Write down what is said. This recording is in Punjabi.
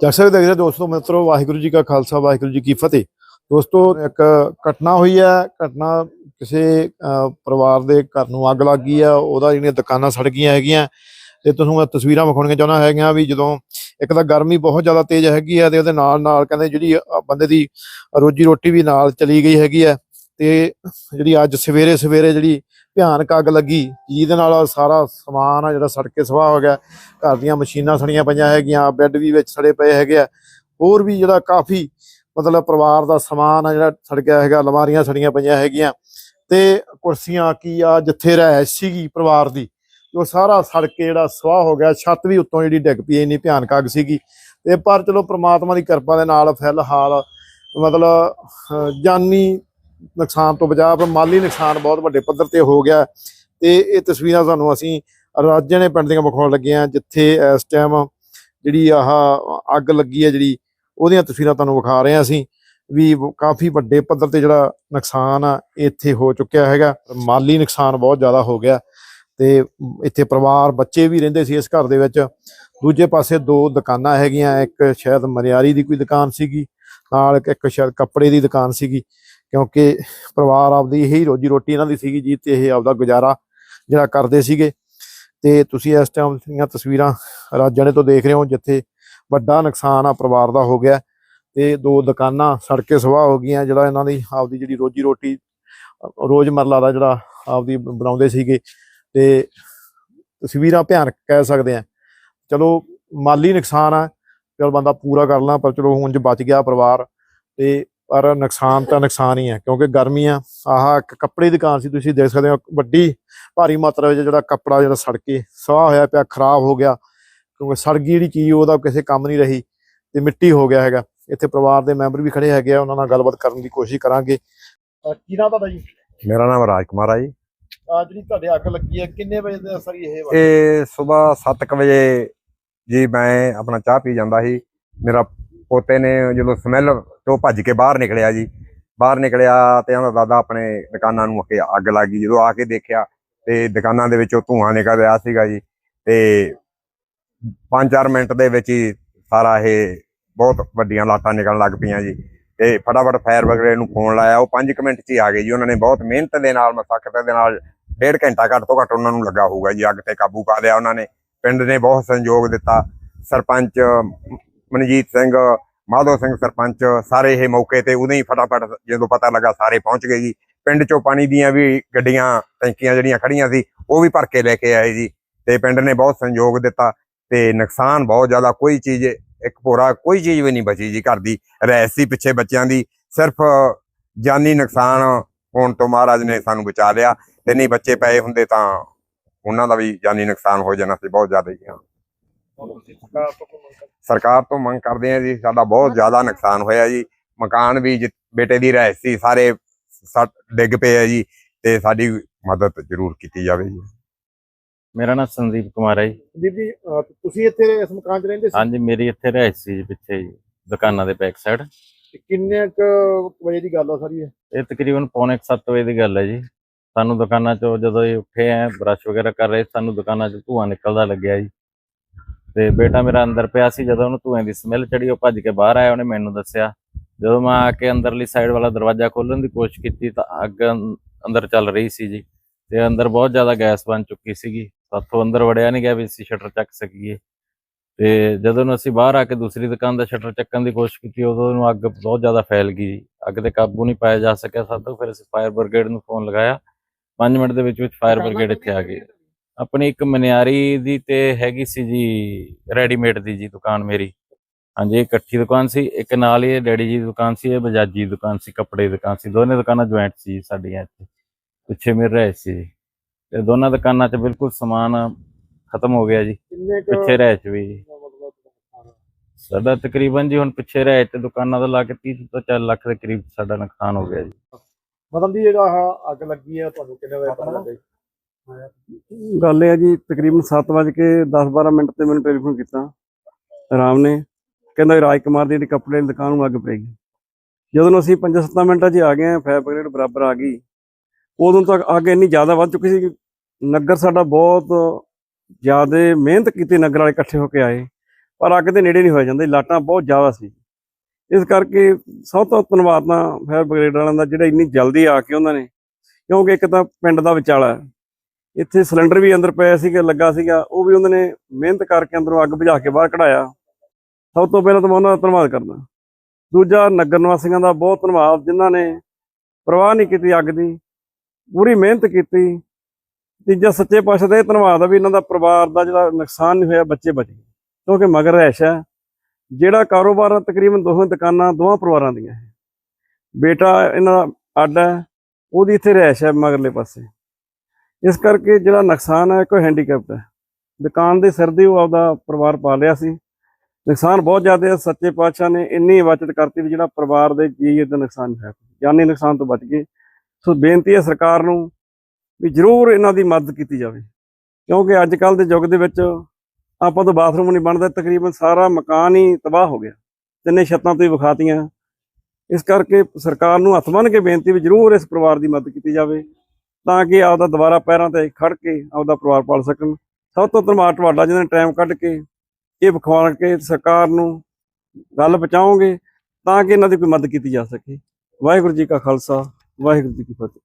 ਜੈਸੇ ਦੇਖਦੇ ਦੋਸਤੋ, ਮਿੱਤਰੋ, ਵਾਹਿਗੁਰੂ ਜੀ ਕਾ ਖਾਲਸਾ, ਵਾਹਿਗੁਰੂ ਜੀ ਕੀ ਫਤਿਹ। ਦੋਸਤੋ, ਇੱਕ ਘਟਨਾ ਹੋਈ ਹੈ, ਘਟਨਾ ਕਿਸੇ ਪਰਿਵਾਰ ਦੇ ਘਰ ਨੂੰ ਅੱਗ ਲੱਗ ਗਈ ਹੈ, ਉਹਦਾ ਜਿਹੜੀਆਂ ਦੁਕਾਨਾਂ ਸੜ ਗਈਆਂ ਹੈਗੀਆਂ, ਤੇ ਤੁਹਾਨੂੰ ਤਸਵੀਰਾਂ ਵਿਖਾਉਣੀਆਂ ਚਾਹੁੰਦਾ ਹੈਗੀਆਂ ਵੀ ਜਦੋਂ ਇੱਕ ਤਾਂ ਗਰਮੀ ਬਹੁਤ ਜ਼ਿਆਦਾ ਤੇਜ਼ ਹੈਗੀ ਹੈ, ਤੇ ਉਹਦੇ ਨਾਲ ਨਾਲ ਕਹਿੰਦੇ ਜਿਹੜੀ ਬੰਦੇ ਦੀ ਰੋਜੀ ਰੋਟੀ ਵੀ ਨਾਲ ਚਲੀ ਗਈ ਹੈਗੀ ਹੈ, ਤੇ ਜਿਹੜੀ ਅੱਜ ਸਵੇਰੇ ਸਵੇਰੇ ਜਿਹੜੀ ਭਿਆਨਕ ਅੱਗ ਲੱਗੀ, ਜਿਹਦੇ ਨਾਲ ਸਾਰਾ ਸਮਾਨ ਆ ਜਿਹੜਾ ਸੜਕੇ ਸਵਾਹ ਹੋ ਗਿਆ। ਘਰ ਦੀਆਂ ਮਸ਼ੀਨਾਂ ਸੜੀਆਂ ਪਈਆਂ ਹੈਗੀਆਂ, ਬੈੱਡ ਵੀ ਵਿੱਚ ਸੜੇ ਪਏ ਹੈਗੇ ਆ। ਹੋਰ ਵੀ ਜਿਹੜਾ ਕਾਫੀ ਮਤਲਬ ਪਰਿਵਾਰ ਦਾ ਸਮਾਨ ਆ ਜਿਹੜਾ ਸੜ ਗਿਆ ਹੈਗਾ ਲਵਾਰੀਆਂ ਸੜੀਆਂ ਪਈਆਂ ਹੈਗੀਆਂ। ਤੇ ਕੁਰਸੀਆਂ ਕੀ ਆ, ਜਿੱਥੇ ਰਹਿ ਸੀਗੀ ਪਰਿਵਾਰ ਦੀ, ਉਹ ਸਾਰਾ ਸੜ ਕੇ ਜਿਹੜਾ ਸਵਾਹ ਹੋ ਗਿਆ। ਛੱਤ ਵੀ ਉੱਤੋਂ ਜਿਹੜੀ ਡਿੱਗ ਪਈ, ਇੰਨੀ ਭਿਆਨਕ ਅੱਗ ਸੀਗੀ। ਤੇ ਪਰ ਚਲੋ ਪ੍ਰਮਾਤਮਾ ਦੀ ਕਿਰਪਾ ਦੇ ਨਾਲ ਫਿਲਹਾਲ ਮਤਲਬ ਜਾਨੀ ਨੁਕਸਾਨ ਤੋਂ ਬਚਾ ਪਰ ਮਾਲੀ ਨੁਕਸਾਨ ਬਹੁਤ ਵੱਡੇ ਪੱਧਰ ਤੇ ਹੋ ਗਿਆ। ਤੇ ਇਹ ਤਸਵੀਰਾਂ ਤੁਹਾਨੂੰ ਅਸੀਂ ਰਾਜਣੇ ਪਿੰਡ ਦੀਆਂ ਵਿਖਾਉਣ ਲੱਗੇ ਆ ਜਿੱਥੇ ਇਸ ਟਾਈਮ ਜਿਹੜੀ ਆਹ ਅੱਗ ਲੱਗੀ ਹੈ, ਜਿਹੜੀ ਉਹਦੀਆਂ ਤਸਵੀਰਾਂ ਤੁਹਾਨੂੰ ਵਿਖਾ ਰਹੇ ਹਾਂ ਅਸੀਂ। ਵੀ ਕਾਫੀ ਵੱਡੇ ਪੱਧਰ ਤੇ ਜਿਹੜਾ ਨੁਕਸਾਨ ਆ, ਇੱਥੇ ਹੋ ਚੁੱਕਿਆ ਹੈਗਾ। ਮਾਲੀ ਨੁਕਸਾਨ ਬਹੁਤ ਜ਼ਿਆਦਾ ਹੋ ਗਿਆ ਤੇ ਇੱਥੇ ਪਰਿਵਾਰ, ਬੱਚੇ ਵੀ ਰਹਿੰਦੇ ਸੀ ਇਸ ਘਰ ਦੇ ਵਿੱਚ। ਦੂਜੇ ਪਾਸੇ ਦੋ ਦੁਕਾਨਾਂ ਹੈਗੀਆਂ, ਇੱਕ ਸ਼ਾਇਦ ਮਰਿਆਰੀ ਦੀ ਕੋਈ ਦੁਕਾਨ ਸੀਗੀ, ਨਾਲ ਇੱਕ ਸ਼ਾਇਦ ਕੱਪੜੇ ਦੀ ਦੁਕਾਨ ਸੀਗੀ। ਕਿਉਂਕਿ ਪਰਿਵਾਰ ਆਪਦੀ ਇਹੀ ਰੋਜੀ ਰੋਟੀ ਇਹਨਾਂ ਦੀ ਸੀਗੀ ਜੀ ਤੇ ਇਹ ਆਪਦਾ ਗੁਜ਼ਾਰਾ ਜਿਹੜਾ ਕਰਦੇ ਸੀਗੇ। ਤੇ ਤੁਸੀਂ ਇਸ ਟਾਈਮ ਦੀਆਂ ਤਸਵੀਰਾਂ ਰਾਜਣੇ ਤੋਂ ਦੇਖ ਰਹੇ ਹੋ ਜਿੱਥੇ ਵੱਡਾ ਨੁਕਸਾਨ ਆ ਪਰਿਵਾਰ ਦਾ ਹੋ ਗਿਆ। ਤੇ ਦੋ ਦੁਕਾਨਾਂ ਸੜ ਕੇ ਸਵਾਹ ਹੋ ਗਈਆਂ ਜਿਹੜਾ ਇਹਨਾਂ ਦੀ ਆਪਦੀ ਜਿਹੜੀ ਰੋਜੀ ਰੋਟੀ ਰੋਜ਼ਮਰਲਾ ਦਾ ਜਿਹੜਾ ਆਪਦੀ ਬਣਾਉਂਦੇ ਸੀਗੇ। ਤੇ ਤਸਵੀਰਾਂ ਭਿਆਨਕ ਕਹਿ ਸਕਦੇ ਆ। ਚਲੋ ਮਾਲੀ ਨੁਕਸਾਨ ਆ, ਚਲ ਬੰਦਾ ਪੂਰਾ ਕਰ ਲਾਂ, ਪਰ ਚਲੋ ਹੁਣ ਉਂਝ ਬਚ ਗਿਆ ਪਰਿਵਾਰ। ਤੇ ਪਰ ਨੁਕਸਾਨ ਤਾਂ ਨੁਕਸਾਨ ਹੀ ਹੈ ਕਿਉਂਕਿ ਗਰਮੀ ਆ ਆਹ ਇੱਕ ਕੱਪੜੇ ਦੀ ਦੁਕਾਨ ਸੀ ਤੁਸੀਂ ਦੇਖ ਸਕਦੇ ਹੋ ਵੱਡੀ ਭਾਰੀ ਮਾਤਰਾ ਵਿੱਚ ਜਿਹੜਾ ਕੱਪੜਾ ਜਿਹੜਾ ਸੜ ਕੇ ਸਵਾਹ ਹੋਇਆ ਪਿਆ ਖਰਾਬ ਹੋ ਗਿਆ ਕਿਉਂਕਿ ਸੜ ਗਈ ਜਿਹੜੀ ਚੀਜ਼ ਉਹਦਾ ਕਿਸੇ ਕੰਮ ਨਹੀਂ ਰਹੀ ਤੇ ਮਿੱਟੀ ਹੋ ਗਿਆ ਹੈਗਾ। ਇੱਥੇ ਪਰਿਵਾਰ ਦੇ ਮੈਂਬਰ ਵੀ ਖੜੇ ਹੈਗੇ ਆ ਉਹਨਾਂ ਨਾਲ ਗੱਲਬਾਤ ਕਰਨ ਦੀ ਕੋਸ਼ਿਸ਼ ਕਰਾਂਗੇ। ਕੀ ਨਾਮ ਤੁਹਾਡਾ ਜੀ? ਮੇਰਾ ਨਾਮ ਰਾਜ ਕੁਮਾਰ ਆ ਜੀ। ਆ ਜਿਹੜੀ ਤੁਹਾਡੇ ਅੱਗ ਲੱਗੀ ਹੈ ਕਿੰਨੇ ਵਜੇ ਦਾ ਸਰ ਇਹ ਵਾ? ਇਹ ਸਵੇਰ 7 ਵਜੇ ਜੀ ਮੈਂ ਆਪਣਾ ਚਾਹ ਪੀ ਜਾਂਦਾ ਸੀ। ਮੇਰਾ ਪੋਤੇ ਨੇ ਜਦੋਂ ਸਮੈਲ ਤੋਂ ਭੱਜ ਕੇ ਬਾਹਰ ਨਿਕਲਿਆ ਜੀ, ਬਾਹਰ ਨਿਕਲਿਆ ਤੇ ਉਹਦਾ ਦਾਦਾ ਆਪਣੇ ਦੁਕਾਨਾਂ ਨੂੰ ਅੱਗੇ ਅੱਗ ਲੱਗ ਗਈ। ਜਦੋਂ ਆ ਕੇ ਦੇਖਿਆ ਤੇ ਦੁਕਾਨਾਂ ਦੇ ਵਿੱਚੋਂ ਧੂਆਂ ਨਿਕਲ ਰਿਹਾ ਸੀਗਾ ਜੀ ਤੇ 5-4 ਮਿੰਟ ਦੇ ਵਿੱਚ ਹੀ ਸਾਰਾ ਇਹ ਬਹੁਤ ਵੱਡੀਆਂ ਲਾਟਾਂ ਨਿਕਲਣ ਲੱਗ ਪਈਆਂ ਜੀ ਤੇ ਫਟਾਫਟ ਫਾਇਰ ਬ੍ਰਿਗੇਡ ਨੂੰ ਫੋਨ ਲਾਇਆ। ਉਹ 5 ਮਿੰਟ 'ਚ ਹੀ ਆ ਗਏ ਜੀ। ਉਹਨਾਂ ਨੇ ਬਹੁਤ ਮਿਹਨਤ ਦੇ ਨਾਲ, ਮਸਕਤ ਦੇ ਨਾਲ ਡੇਢ ਘੰਟਾ ਘੱਟ ਤੋਂ ਘੱਟ ਉਹਨਾਂ ਨੂੰ ਲੱਗਾ ਹੋਊਗਾ ਜੀ। ਅੱਗ ਤੇ ਕਾਬੂ ਪਾ ਲਿਆ ਉਹਨਾਂ ਨੇ। ਪਿੰਡ ਨੇ ਬਹੁਤ ਸਹਿਯੋਗ ਦਿੱਤਾ। ਸਰਪੰਚ ਮਨਜੀਤ ਸਿੰਘ, ਮਾਧੋ ਸਿੰਘ ਸਰਪੰਚ ਸਾਰੇ ਇਹ ਮੌਕੇ ਤੇ ਉਦੋਂ ਹੀ ਫਟਾਫਟ ਜਦੋਂ ਪਤਾ ਲੱਗਾ ਸਾਰੇ ਪਹੁੰਚ ਗਏ ਜੀ। ਪਿੰਡ ਚੋਂ ਪਾਣੀ ਦੀਆਂ ਵੀ ਗੱਡੀਆਂ, ਟੈਂਕੀਆਂ ਜਿਹੜੀਆਂ ਖੜੀਆਂ ਸੀ, ਉਹ ਵੀ ਭਰ ਕੇ ਲੈ ਕੇ ਆਏ ਜੀ। ਤੇ ਪਿੰਡ ਨੇ ਬਹੁਤ ਸਹਿਯੋਗ ਦਿੱਤਾ ਤੇ ਨੁਕਸਾਨ ਬਹੁਤ ਜ਼ਿਆਦਾ, ਕੋਈ ਚੀਜ਼, ਇੱਕ ਭੋਰਾ, ਕੋਈ ਚੀਜ਼ ਵੀ ਨਹੀਂ ਬਚੀ ਜੀ ਘਰ ਦੀ। ਰਹਿਸ ਸੀ ਪਿੱਛੇ ਬੱਚਿਆਂ ਦੀ, ਸਿਰਫ ਜਾਨੀ ਨੁਕਸਾਨ ਹੋਣ ਤੋਂ ਮਹਾਰਾਜ ਨੇ ਸਾਨੂੰ ਬਚਾ ਲਿਆ। ਤੇ ਨਹੀਂ ਬੱਚੇ ਪਏ ਹੁੰਦੇ ਤਾਂ ਉਹਨਾਂ ਦਾ ਵੀ ਜਾਨੀ ਨੁਕਸਾਨ ਹੋ ਜਾਣਾ ਸੀ, ਬਹੁਤ ਜ਼ਿਆਦਾ ਜੀ ਹਾਂ। ਸਰਕਾਰ ਤੋਂ ਮੰਗ ਕਰਦੇ ਆ ਜੀ ਸਾਡਾ ਬਹੁਤ ਜ਼ਿਆਦਾ ਨੁਕਸਾਨ ਹੋਇਆ ਜੀ। ਮਕਾਨ ਵੀ ਜਿ- ਬੇਟੇ ਦੀ ਰਹਿ ਸੀ ਸਾਰੇ ਸੱਟ ਡਿੱਗ ਪਏ ਆ ਜੀ ਤੇ ਸਾਡੀ ਮਦਦ ਜ਼ਰੂਰ ਕੀਤੀ ਜਾਵੇ ਜੀ। ਮੇਰਾ ਨਾਮ ਸੰਦੀਪ ਕੁਮਾਰ ਹੈ ਜੀ। ਅਹ ਤੁਸੀਂ ਇੱਥੇ ਇਸ ਮਕਾਨ 'ਚ ਰਹਿੰਦੇ ਸੀ? ਹਾਂਜੀ ਮੇਰੀ ਇੱਥੇ ਰਹਿ ਸੀ ਜੀ ਪਿੱਛੇ ਜੀ ਦੁਕਾਨਾਂ ਦੇ ਬੈਕ ਸਾਈਡ ਕਿੰਨੇ ਕੁ ਵਜੇ ਦੀ ਗੱਲ ਆ ਸਾਰੀ ਇਹ? ਇਹ ਤਕਰੀਬਨ ਪੌਣੇ 7 ਵਜੇ ਦੀ ਗੱਲ ਹੈ ਜੀ। ਸਾਨੂੰ ਦੁਕਾਨਾਂ ਚੋਂ ਜਦੋਂ ਇਹ ਉੱਠੇ ਆ ਬਰਸ਼ ਵਗੈਰਾ ਕਰ ਰਹੇ ਸਾਨੂੰ ਦੁਕਾਨਾਂ 'ਚ ਧੂਆਂ ਨਿਕਲਦਾ ਲੱਗਿਆ ਜੀ। ਤੇ ਬੇਟਾ ਮੇਰਾ ਅੰਦਰ ਪਿਆ ਸੀ, ਜਦੋਂ ਉਹਨੂੰ ਧੂਏ ਦੀ ਸਮੈਲ ਚੜੀ ਉਹ ਭੱਜ ਕੇ ਬਾਹਰ ਆਇਆ, ਉਹਨੇ ਮੈਨੂੰ ਦੱਸਿਆ। ਜਦੋਂ ਮੈਂ ਆ ਕੇ ਅੰਦਰਲੀ ਸਾਈਡ ਵਾਲਾ ਦਰਵਾਜ਼ਾ ਖੋਲਣ ਦੀ ਕੋਸ਼ਿਸ਼ ਕੀਤੀ ਤਾਂ ਅੱਗ ਅੰਦਰ ਚੱਲ ਰਹੀ ਸੀ ਜੀ। ਤੇ ਅੰਦਰ ਬਹੁਤ ਜ਼ਿਆਦਾ ਗੈਸ ਬਣ ਚੁੱਕੀ ਸੀਗੀ। ਸਾਥੋਂ ਅੰਦਰ ਵੜਿਆ ਨਹੀਂ ਗਿਆ ਵੀ ਅਸੀਂ ਸ਼ਟਰ ਚੱਕ ਸਕੀਏ। ਤੇ ਜਦੋਂ ਨੂੰ ਅਸੀਂ ਬਾਹਰ ਆ ਕੇ ਦੂਸਰੀ ਦੁਕਾਨ ਦਾ ਸ਼ਟਰ ਚੱਕਣ ਦੀ ਕੋਸ਼ਿਸ਼ ਕੀਤੀ, ਉਦੋਂ ਨੂੰ ਅੱਗ ਬਹੁਤ ਜ਼ਿਆਦਾ ਫੈਲ ਗਈ। ਜੀ। ਅੱਗ ਤੇ ਕਾਬੂ ਨਹੀਂ ਪਾਇਆ ਜਾ ਸਕਿਆ। ਸਾਥੋਂ ਫਿਰ ਅਸੀਂ ਫਾਇਰ ਬ੍ਰਿਗੇਡ ਨੂੰ ਫੋਨ ਲਗਾਇਆ। 5 ਮਿੰਟ ਦੇ ਵਿੱਚ ਵਿੱਚ ਫਾਇਰ ਬ੍ਰਿਗੇਡ ਇੱਥੇ ਆ ਗਈ ਆਪਣੀ ਇੱਕ ਮਨਿਆਰੀ ਦੀ ਤੇ ਹੈਗੀ ਸੀ ਜੀ ਰੈਡੀਮੇਡ ਦੀ ਜੀ ਦੁਕਾਨ ਮੇਰੀ। ਹਾਂਜੀ ਇਕੱਠੀ ਦੁਕਾਨ ਸੀ ਇੱਕ ਨਾਲ ਹੀ ਇਹ ਡੈਡੀ ਜੀ ਦੀ ਦੁਕਾਨ ਸੀ ਇਹ ਬਜਾਜੀ ਦੀ ਦੁਕਾਨ ਸੀ ਕੱਪੜੇ ਦੀ ਦੁਕਾਨ ਸੀ। ਦੋਨੇ ਦੁਕਾਨਾਂ ਜੁਆਇੰਟ ਸੀ ਸਾਡੀਆਂ ਇੱਥੇ। ਪਿੱਛੇ ਮੇਰੇ ਰਹੇ ਸੀ ਜੀ। ਤੇ ਦੋਨਾਂ ਦੁਕਾਨਾਂ 'ਚ ਬਿਲਕੁਲ ਸਮਾਨ ਖਤਮ ਹੋ ਗਿਆ ਜੀ। ਪਿੱਛੇ ਰਹਿ 'ਚ ਵੀ। ਜੀ? ਸਾਡਾ ਤਕਰੀਬਨ ਜੀ ਹੁਣ ਪਿੱਛੇ ਰਹਿ ਤੇ ਦੁਕਾਨਾਂ ਦਾ ਲਾ ਕੇ 30 ਤੋਂ 4 ਲੱਖ ਦੇ ਕਰੀਬ ਸਾਡਾ ਨੁਕਸਾਨ ਹੋ ਗਿਆ ਜੀ। ਮਤਲਬ ਦੀ ਜਿਹੜਾ ਅੱਗ ਲੱਗੀ ਹੈ ਤੁਹਾਨੂੰ ਕਿੰਨੇ ਵਜੇ ਪਤਾ ਲੱਗਾ ਜੀ? ਗੱਲ ਇਹ ਹੈ ਜੀ, ਤਕਰੀਬਨ 7 ਕੇ 10-12 ਮਿੰਟ ਤੇ ਮੈਨੂੰ ਟੈਲੀਫੋਨ ਕੀਤਾ, ਰਾਮ ਨੇ। ਕਹਿੰਦਾ ਰਾਜ ਕੁਮਾਰ ਦੀ ਜਿਹੜੀ ਕੱਪੜੇ ਦੀ ਦੁਕਾਨ ਨੂੰ ਅੱਗ ਪਈ ਜਦੋਂ ਅਸੀਂ 5-7 ਮਿੰਟਾਂ 'ਚ ਆ ਗਏ ਆ ਫਾਇਰ ਬ੍ਰਿਗੇਡ ਬਰਾਬਰ ਆ ਗਈ। ਉਦੋਂ ਤੱਕ ਅੱਗ ਇੰਨੀ ਜ਼ਿਆਦਾ ਵੱਧ ਚੁੱਕੀ ਸੀ ਨਗਰ ਸਾਡਾ ਬਹੁਤ ਜ਼ਿਆਦਾ ਮਿਹਨਤ ਕੀਤੀ ਨਗਰ ਵਾਲੇ ਇਕੱਠੇ ਹੋ ਕੇ ਆਏ। ਪਰ ਅੱਗ ਦੇ ਨੇੜੇ ਨਹੀਂ ਹੋਇਆ ਜਾਂਦੇ, ਲਾਟਾਂ ਬਹੁਤ ਜ਼ਿਆਦਾ ਸੀ। ਇਸ ਕਰਕੇ ਸਭ ਤੋਂ ਧੰਨਵਾਦ ਤਾਂ ਫਾਇਰ ਬ੍ਰਿਗੇਡ ਵਾਲਿਆਂ ਦਾ ਜਿਹੜਾ ਇੰਨੀ ਜਲਦੀ ਆ ਕੇ ਉਹਨਾਂ ਨੇ। ਕਿਉਂਕਿ ਇੱਕ ਤਾਂ ਪਿੰਡ ਦਾ ਵਿਚਾਲਾ ਇੱਥੇ ਸਿਲੰਡਰ ਵੀ ਅੰਦਰ ਪਿਆ ਸੀਗਾ, ਲੱਗਾ ਸੀਗਾ, ਉਹ ਵੀ ਉਹਨਾਂ ਨੇ ਮਿਹਨਤ ਕਰਕੇ ਅੰਦਰੋਂ ਅੱਗ ਬੁਝਾ ਕੇ ਬਾਹਰ ਕਢਾਇਆ। ਸਭ ਤੋਂ ਪਹਿਲਾਂ ਤਾਂ ਮੈਂ ਉਹਨਾਂ ਦਾ ਧੰਨਵਾਦ ਕਰਦਾ। ਦੂਜਾ, ਨਗਰ ਨਿਵਾਸੀਆਂ ਦਾ ਬਹੁਤ ਧੰਨਵਾਦ, ਜਿਨ੍ਹਾਂ ਨੇ ਪਰਵਾਹ ਨਹੀਂ ਕੀਤੀ ਅੱਗ ਦੀ, ਪੂਰੀ ਮਿਹਨਤ ਕੀਤੀ। ਤੀਜਾ, ਸੱਚੇ ਪਾਤਸ਼ਾਹ ਦਾ ਇਹ ਧੰਨਵਾਦ ਆ ਵੀ ਇਹਨਾਂ ਦਾ ਪਰਿਵਾਰ ਦਾ ਜਿਹੜਾ ਨੁਕਸਾਨ ਨਹੀਂ ਹੋਇਆ, ਬੱਚੇ ਬਚ ਗਏ। ਕਿਉਂਕਿ ਮਗਰ ਰਹਿਸ਼ ਹੈ ਜਿਹੜਾ ਕਾਰੋਬਾਰ ਤਕਰੀਬਨ ਦੋਹਾਂ ਦੁਕਾਨਾਂ ਦੋਵਾਂ ਪਰਿਵਾਰਾਂ ਦੀਆਂ। ਹੈ ਬੇਟਾ, ਇਹਨਾਂ ਦਾ ਅੱਡ ਹੈ ਉਹਦੀ ਇੱਥੇ ਰਹਿਸ਼ ਹੈ ਮਗਰਲੇ ਪਾਸੇ। ਇਸ ਕਰਕੇ ਜਿਹੜਾ ਨੁਕਸਾਨ ਹੈ ਕੋਈ ਹੈਂਡੀਕੈਪਟ ਹੈ। ਦੁਕਾਨ ਦੇ ਸਿਰ ਦੀ ਉਹ ਆਪਦਾ ਪਰਿਵਾਰ ਪਾਲ ਰਿਹਾ ਸੀ। ਨੁਕਸਾਨ ਬਹੁਤ ਜ਼ਿਆਦਾ ਹੈ। ਸੱਚੇ ਪਾਤਸ਼ਾਹ ਨੇ ਇੰਨੀ ਬਚਤ ਕਰਤੀ ਵੀ ਜਿਹੜਾ ਪਰਿਵਾਰ ਦੇ ਜੀ ਦਾ ਨੁਕਸਾਨ ਹੈ ਜਾਨੀ ਨੁਕਸਾਨ ਤੋਂ ਬਚ ਗਏ। ਸੋ ਬੇਨਤੀ ਹੈ ਸਰਕਾਰ ਨੂੰ ਵੀ ਜ਼ਰੂਰ ਇਹਨਾਂ ਦੀ ਮਦਦ ਕੀਤੀ ਜਾਵੇ। ਕਿਉਂਕਿ ਅੱਜ ਕੱਲ ਦੇ ਯੁੱਗ ਦੇ ਵਿੱਚ ਆਪਾਂ ਤੋਂ ਬਾਥਰੂਮ ਨਹੀਂ ਬਣਦਾ। ਤਕਰੀਬਨ ਸਾਰਾ ਮਕਾਨ ਹੀ ਤਬਾਹ ਹੋ ਗਿਆ। ਤਿੰਨੇ ਛੱਤਾਂ ਤੋਂ ਹੀ ਵਿਖਾਤੀਆਂ। ਇਸ ਕਰਕੇ ਸਰਕਾਰ ਨੂੰ ਹੱਥ ਬੰਨ੍ਹ ਕੇ ਬੇਨਤੀ ਵੀ ਜ਼ਰੂਰ ਇਸ ਪਰਿਵਾਰ ਦੀ ਮਦਦ ਕੀਤੀ ਜਾਵੇ। ਤਾਂ ਕਿ ਆਪਦਾ ਦੁਬਾਰਾ ਪੈਰਾਂ ਤੇ ਖੜ ਕੇ ਆਪਦਾ ਪਰਿਵਾਰ ਪਾਲ ਸਕਣ। ਸਭ ਤੋਂ ਧੰਨਵਾਦ ਤੁਹਾਡਾ ਜਿਹਨਾਂ ਨੇ ਟਾਈਮ ਕੱਢ ਕੇ ਇਹ ਵਿਖਵਾ ਕੇ ਸਰਕਾਰ ਨੂੰ ਗੱਲ ਪਹੁੰਚਾਓਗੇ ਤਾਂ ਕਿ ਇਹਨਾਂ ਦੀ ਕੋਈ ਮਦਦ ਕੀਤੀ ਜਾ ਸਕੇ। ਵਾਹਿਗੁਰੂ ਜੀ ਕਾ ਖਾਲਸਾ, ਵਾਹਿਗੁਰੂ ਜੀ ਕੀ ਫਤਿਹ।